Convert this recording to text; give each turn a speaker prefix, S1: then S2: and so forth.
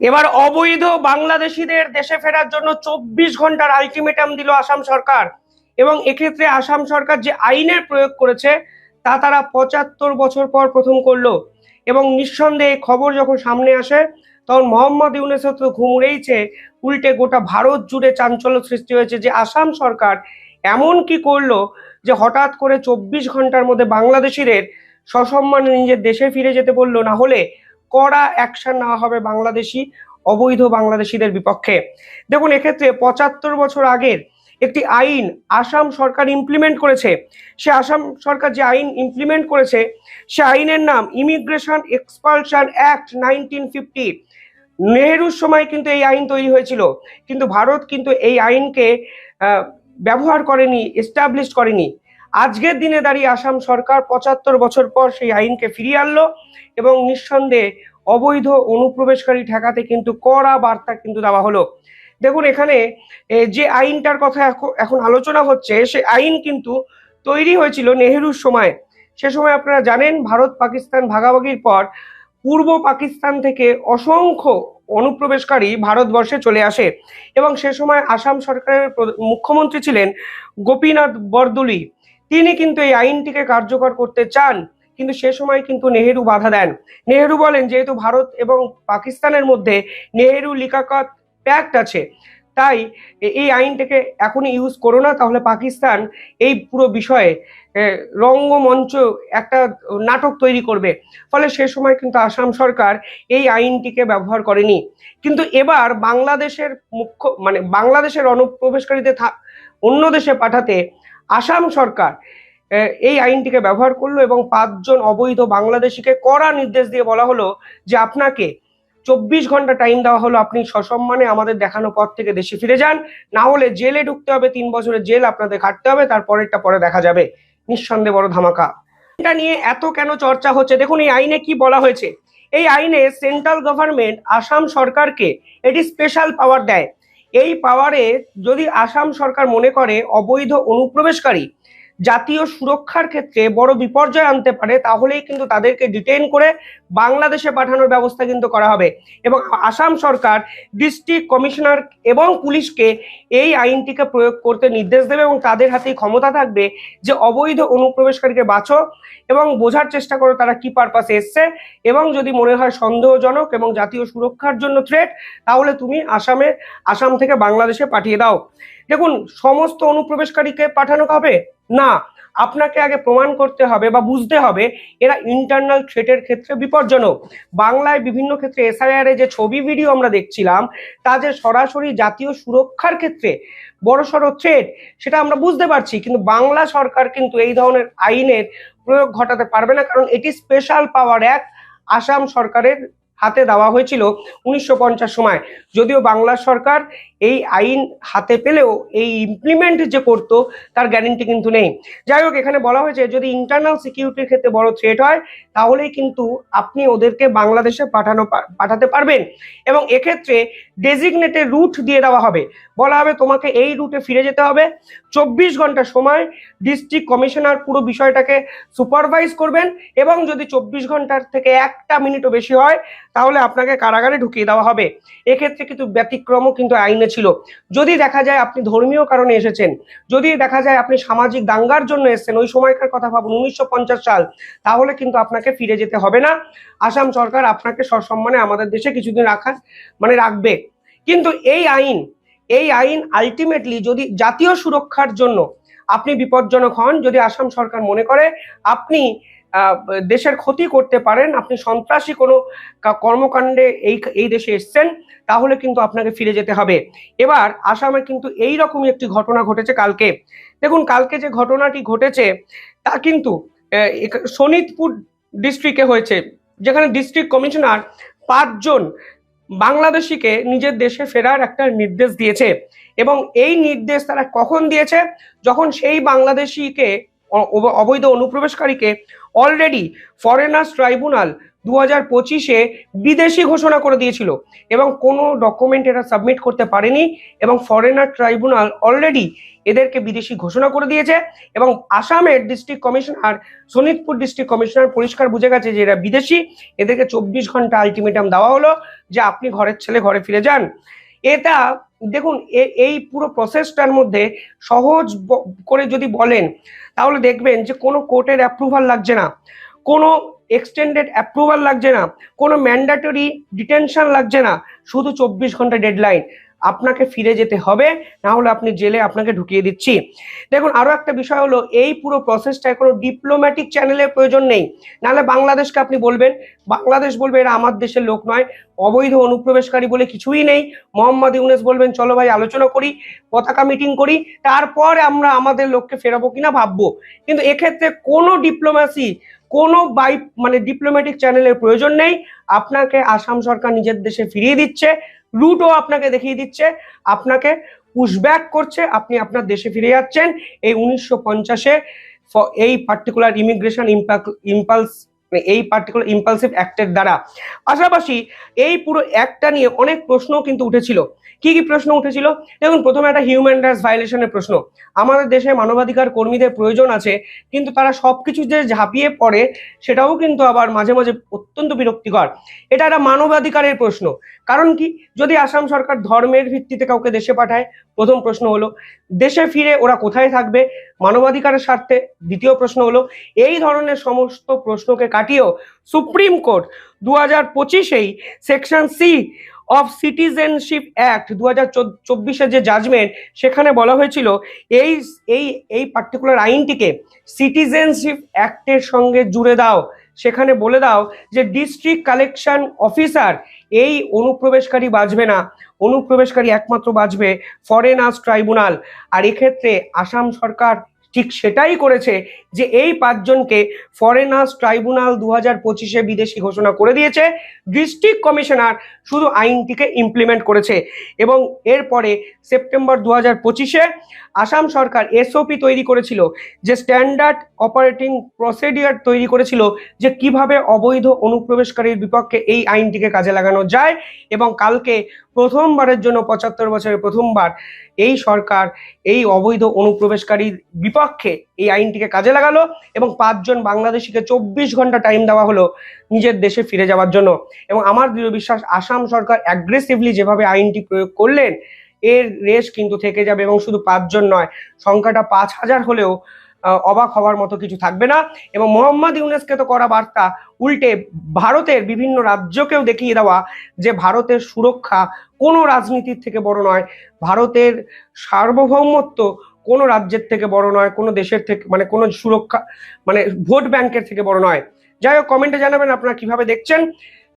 S1: এবার অবৈধ বাংলাদেশিদের দেশে ফেরার জন্য চব্বিশ ঘণ্টার আলটিমেটাম দিল আসাম সরকার। এবং এক্ষেত্রে আসাম সরকার যে আইনের প্রয়োগ করেছে, তা তারা পঁচাত্তর বছর পর প্রথম করল। এবং নিঃসন্দেহে খবর যখন সামনে আসে, তখন মোহাম্মদ ইউনেসের তো ঘুম উড়েইছে, উল্টে গোটা ভারত জুড়ে চাঞ্চল্য সৃষ্টি হয়েছে যে আসাম সরকার এমন কি করল যে হঠাৎ করে চব্বিশ ঘণ্টার মধ্যে বাংলাদেশিদের সসম্মানে নিজের দেশে ফিরে যেতে বলল, না হলে কড়া অ্যাকশন নেওয়া হবে বাংলাদেশি, অবৈধ বাংলাদেশিদের বিপক্ষে। দেখুন, এক্ষেত্রে পঁচাত্তর বছর আগের একটি আইন আসাম সরকার ইমপ্লিমেন্ট করেছে। সে আসাম সরকার যে আইন ইমপ্লিমেন্ট করেছে, সে আইনের নাম immigration expulsion act nineteen fifty নেহেরুর সময় কিন্তু এই আইন তৈরি হয়েছিল, কিন্তু ভারত কিন্তু এই আইনকে ব্যবহার করেনি এস্টাবলিশ করেনি। আজকের দিনে দাঁড়িয়ে আসাম সরকার পঁচাত্তর বছর পর সেই আইনকে ফিরিয়ে আনলো এবং নিঃসন্দেহে অবৈধ অনুপ্রবেশকারী ঠেকাতে কিন্তু কড়া বার্তা কিন্তু দেওয়া হলো। দেখুন, এখানে যে আইনটার কথা এখন- আলোচনা হচ্ছে, সে আইন কিন্তু তৈরি হয়েছিল নেহেরুর সময়। সে সময় আপনারা জানেন, ভারত পাকিস্তান ভাগাভাগির পর পূর্ব পাকিস্তান থেকে অসংখ্য অনুপ্রবেশকারী ভারতবর্ষে চলে আসে এবং সে সময় আসাম সরকারের মুখ্যমন্ত্রী ছিলেন গোপীনাথ বরদুলি। তিনি কিন্তু এই আইনটিকে কার্যকর করতে চান, কিন্তু সে সময় কিন্তু নেহেরু বাধা দেন। নেহেরু বলেন, যেহেতু ভারত এবং পাকিস্তানের মধ্যে নেহেরু লিকাকত প্যাক্ট আছে, তাই এই আইনটাকে এখনই ইউজ করো না, তাহলে পাকিস্তান এই পুরো বিষয়ে রঙ্গমঞ্চ একটা নাটক তৈরি করবে। ফলে সে সময় কিন্তু আসাম সরকার এই আইনটিকে ব্যবহার করেনি। কিন্তু এবার বাংলাদেশের মুখ্য মানে বাংলাদেশের অনুপ্রবেশকারীদের অন্য দেশে পাঠাতে আসাম সরকার এই আইনটিকে ব্যবহার করল এবং পাঁচজন অবৈধ বাংলাদেশিকে কড়া নির্দেশ দিয়ে বলা হলো যে আপনাকে চব্বিশ ঘণ্টা টাইম দেওয়া হলো, আপনি সসম্মানে আমাদের দেখানো পথ থেকে দেশে ফিরে যান। না হলে জেলে ঢুকতে হবে, তিন বছরের জেল আপনাদের কাটতে হবে, তারপরেরটা পরে দেখা যাবে। নিঃসন্দেহে বড় ধামাকা। এটা নিয়ে এত কেন চর্চা হচ্ছে? দেখুন, এই আইনে কি বলা হয়েছে? এই আইনে সেন্ট্রাল গভর্নমেন্ট আসাম সরকারকে এটি স্পেশাল পাওয়ার দেয়। এই পাওয়ারে যদি আসাম সরকার মনে করে অবৈধ অনুপ্রবেশকারী জাতীয় সুরক্ষার ক্ষেত্রে বড় বিপর্যয় আনতে পারে, তাহলেই কিন্তু তাদেরকে ডিটেইন করে বাংলাদেশে পাঠানোর ব্যবস্থা কিন্তু করা হবে। এবং আসাম সরকার ডিস্ট্রিক্ট কমিশনার এবং পুলিশকে এই আইনটিকে প্রয়োগ করতে নির্দেশ দেবে এবং তাদের হাতেই ক্ষমতা থাকবে যে অবৈধ অনুপ্রবেশকারীকে বাঁচো এবং বোঝার চেষ্টা করো তারা কি পারপাসে এসছে। এবং যদি মনে হয় সন্দেহজনক এবং জাতীয় সুরক্ষার জন্য থ্রেট তাহলে তুমি আসামে, আসাম থেকে বাংলাদেশে পাঠিয়ে দাও। দেখুন, সমস্ত অনুপ্রবেশকারীকে পাঠানো হবে? না, আপনাকে আগে প্রমাণ করতে হবে বা বুঝতে হবে এরা ইন্টারনাল থ্রেটের ক্ষেত্রে বিপজ্জনক। বাংলায় বিভিন্ন ক্ষেত্রে এসআইআর যে ছবি ভিডিও আমরা দেখছিলাম, তা যে সরাসরি জাতীয় সুরক্ষার ক্ষেত্রে বড় বড়সড় থ্রেট সেটা আমরা বুঝতে পারছি। কিন্তু বাংলা সরকার কিন্তু এই ধরনের আইনের প্রয়োগ ঘটাতে পারবে না, কারণ এটি স্পেশাল পাওয়ার অ্যাক্ট আসাম সরকারের হাতে দেওয়া হয়েছিল উনিশশো পঞ্চাশ সময়। যদিও বাংলা সরকার এই আইন হাতে পেলেও এই ইমপ্লিমেন্ট যে করতো, তার গ্যারেন্টি কিন্তু নেই। যাই হোক, এখানে বলা হয়েছে, যদি ইন্টারনাল সিকিউরিটির ক্ষেত্রে বড় থ্রেট হয়, তাহলেই কিন্তু আপনি ওদেরকে বাংলাদেশে পাঠানো পাঠাতে পারবেন। এবং এক্ষেত্রে ডেজিগনেটেড রুট দিয়ে দেওয়া হবে। বলা হবে, তোমাকে এই রুটে ফিরে যেতে হবে। চব্বিশ ঘণ্টা সময় ডিস্ট্রিক্ট কমিশনার পুরো বিষয়টাকে সুপারভাইজ করবেন। এবং যদি চব্বিশ ঘণ্টার থেকে একটা মিনিটও বেশি হয় তাহলে আপনাকে কারাগারে ঢুকিয়ে দেওয়া হবে। এক্ষেত্রে কিন্তু ব্যতিক্রমও কিন্তু আইনে ছিল। যদি দেখা যায় আপনি ধর্মীয় কারণে এসেছেন, যদি দেখা যায় আপনি সামাজিক দাঙ্গার জন্য এসেছেন, ওই সময়কার কথা ভাবুন, উনিশশো পঞ্চাশ সাল, তাহলে কিন্তু আপনাকে ফিরে যেতে হবে না। আসাম সরকার আপনাকে সসম্মানে আমাদের দেশে কিছুদিন রাখার মানে রাখবে। কিন্তু এই আইন এই আইন আলটিমেটলি যদি জাতীয় সুরক্ষার জন্য আপনি বিপজ্জনক হন, যদি আসাম সরকার মনে করে, আপনি দেশের ক্ষতি করতে পারেন, আপনি সন্ত্রাসী কোনো কর্মকাণ্ডে এই এই দেশে এসছেন, তাহলে কিন্তু আপনাকে ফিরে যেতে হবে। এবার আসামে কিন্তু এই রকমই একটি ঘটনা ঘটেছে কালকে। দেখুন, কালকে যে ঘটনাটি ঘটেছে, তা কিন্তু শোনিতপুর ডিস্ট্রিক্টে হয়েছে, যেখানে ডিস্ট্রিক্ট কমিশনার পাঁচজন বাংলাদেশিকে নিজের দেশে ফেরার একটা নির্দেশ দিয়েছে। এবং এই নির্দেশ তারা কখন দিয়েছে? যখন সেই বাংলাদেশিকে অব- অবৈধ অনুপ্রবেশকারীকে অলরেডি ফরেনার্স ট্রাইব্যুনাল দু হাজার পঁচিশে বিদেশি ঘোষণা করে দিয়েছিল এবং কোনো ডকুমেন্ট এরা সাবমিট করতে পারেনি এবং ফরেনার ট্রাইব্যুনাল অলরেডি এদেরকে বিদেশি ঘোষণা করে দিয়েছে এবং আসামের district commissioner Sonitpur district commissioner পরিষ্কার বুঝে গেছে যে এরা বিদেশি। এদেরকে চব্বিশ ঘণ্টা আলটিমেটাম দেওয়া হলো যে আপনি ঘরের ছেলে ঘরে ফিরে যান। এটা দেখুন এই পুরো প্রসেসটার মধ্যে সহজ করে যদি বলেন, তাহলে দেখবেন যে কোনো কোর্টের অ্যাপ্রুভাল লাগছে না। কোনো এক্সটেন্ডেড অ্যাপ্রুভাল লাগছে না। কোনো ম্যান্ডেটরি ডিটেনশন লাগছে না। শুধু চব্বিশ ঘণ্টা ডেডলাইন আপনাকে ফিরে যেতে হবে না হলে আপনি জেলে আপনাকে ঢুকিয়ে দিচ্ছি। দেখুন, আরও একটা বিষয় হলো, এই পুরো প্রসেসটায় কোনো ডিপ্লোম্যাটিক চ্যানেলের প্রয়োজন নেই। নাহলে বাংলাদেশকে আপনি বলবেন, বাংলাদেশ বলবে এরা আমার দেশের লোক নয়, অবৈধ অনুপ্রবেশকারী বলে কিছুই নেই। মোহাম্মদ ইউনেস বলবেন, চলো ভাই, আলোচনা করি, পতাকা মিটিং করি, তারপর আমরা আমাদের লোককে ফেরাবো কিনা ভাববো। কিন্তু এক্ষেত্রে কোনো ডিপ্লোম্যাসি কোনো বাই মানে ডিপ্লোম্যাটিক চ্যানেলের প্রয়োজন নেই। আপনাকে আসাম সরকার নিজের দেশে ফিরিয়ে দিচ্ছে রুটও আপনাকে দেখিয়ে দিচ্ছে। আপনাকে পুশব্যাক করছে, আপনি আপনার দেশে ফিরে যাচ্ছেন। এই উনিশশো পঞ্চাশে এই পার্টিকুলার ইমিগ্রেশন ইম্পালস এই পার্টিকুলার ইম্পালসিভ অ্যাক্টের দ্বারা। পাশাপাশি এই পুরো অ্যাক্টটা নিয়ে অনেক প্রশ্নও কিন্তু উঠেছিল। কি কি প্রশ্ন উঠেছিল? দেখুন, প্রথমে একটা হিউম্যান রাইটস ভায়োলেশনের প্রশ্ন। আমাদের দেশে মানবাধিকার কর্মীদের প্রয়োজন আছে, কিন্তু তারা সবকিছু যে ঝাঁপিয়ে পড়ে, সেটাও কিন্তু আবার মাঝে মাঝে অত্যন্ত বিরক্তিকর। এটা একটা মানবাধিকারের প্রশ্ন। কারণ কি? যদি আসাম সরকার ধর্মের ভিত্তিতে কাউকে দেশে পাঠায় প্রথম প্রশ্ন হলো, দেশে ফিরে ওরা কোথায় থাকবে? মানবাধিকারের স্বার্থে। দ্বিতীয় প্রশ্ন হলো, এই ধরনের সমস্ত প্রশ্নকে কাটিয়েও সুপ্রিম কোর্ট দু হাজার পঁচিশেই section C of citizenship act দু হাজার চব্বিশের যে জাজমেন্ট, সেখানে বলা হয়েছিল, এই এই এই পার্টিকুলার আইনটিকে সিটিজেনশিপ অ্যাক্টের সঙ্গে জুড়ে দাও। সেখানে বলে দাও যে ডিস্ট্রিক্ট কালেকশন অফিসার এই অনুপ্রবেশকারী বাঁচবে না। অনুপ্রবেশকারী একমাত্র বাঁচবে ফরেনার্স ট্রাইব্যুনাল আর এক্ষেত্রে আসাম সরকার ঠিক সেটাই করেছে যে এই পাঁচজনকে ফরেনার্স ট্রাইব্যুনাল দু হাজার পঁচিশে বিদেশি ঘোষণা করে দিয়েছে। ডিস্ট্রিক্ট কমিশনার শুধু আইনটিকে ইমপ্লিমেন্ট করেছে এবং এরপরে সেপ্টেম্বর দু হাজার পঁচিশে আসাম সরকার এসওপি তৈরি করেছিল, যে স্ট্যান্ডার্ড অপারেটিং প্রসিডিওর তৈরি করেছিল, যে কীভাবে অবৈধ অনুপ্রবেশকারীর বিপক্ষে এই আইনটিকে কাজে লাগানো যায় এবং কালকে প্রথমবারের জন্য পঁচাত্তর বছরের প্রথমবার এই সরকার এই অবৈধ অনুপ্রবেশকারীর বিপক্ষে এই আইনটিকে কাজে লাগালো এবং পাঁচজন বাংলাদেশিকে চব্বিশ ঘণ্টা টাইম দেওয়া হলো নিজের দেশে ফিরে যাওয়ার জন্য। এবং আমার দৃঢ় বিশ্বাস, আসাম সরকার অ্যাগ্রেসিভলি যেভাবে আইনটি প্রয়োগ করলেন, এর রেশ কিন্তু থেকে যাবে এবং শুধু পাঁচজন নয়, সংখ্যাটা পাঁচ হাজার হলেও অবাক হওয়ার মতো কিছু থাকবে না। এবং মোহাম্মদ ইউনেসকে তো করা বার্তা, উল্টে ভারতের বিভিন্ন রাজ্যকেও দেখিয়ে দেওয়া যে ভারতের সুরক্ষা কোনো রাজনীতির থেকে বড় নয়, ভারতের সার্বভৌমত্ব কোনো রাজ্যের থেকে বড় নয়, কোনো দেশের থেকে মানে কোনো সুরক্ষা মানে ভোট ব্যাংকের থেকে বড় নয়। যাই হোক কমেন্টে জানাবেন আপনারা কীভাবে দেখছেন।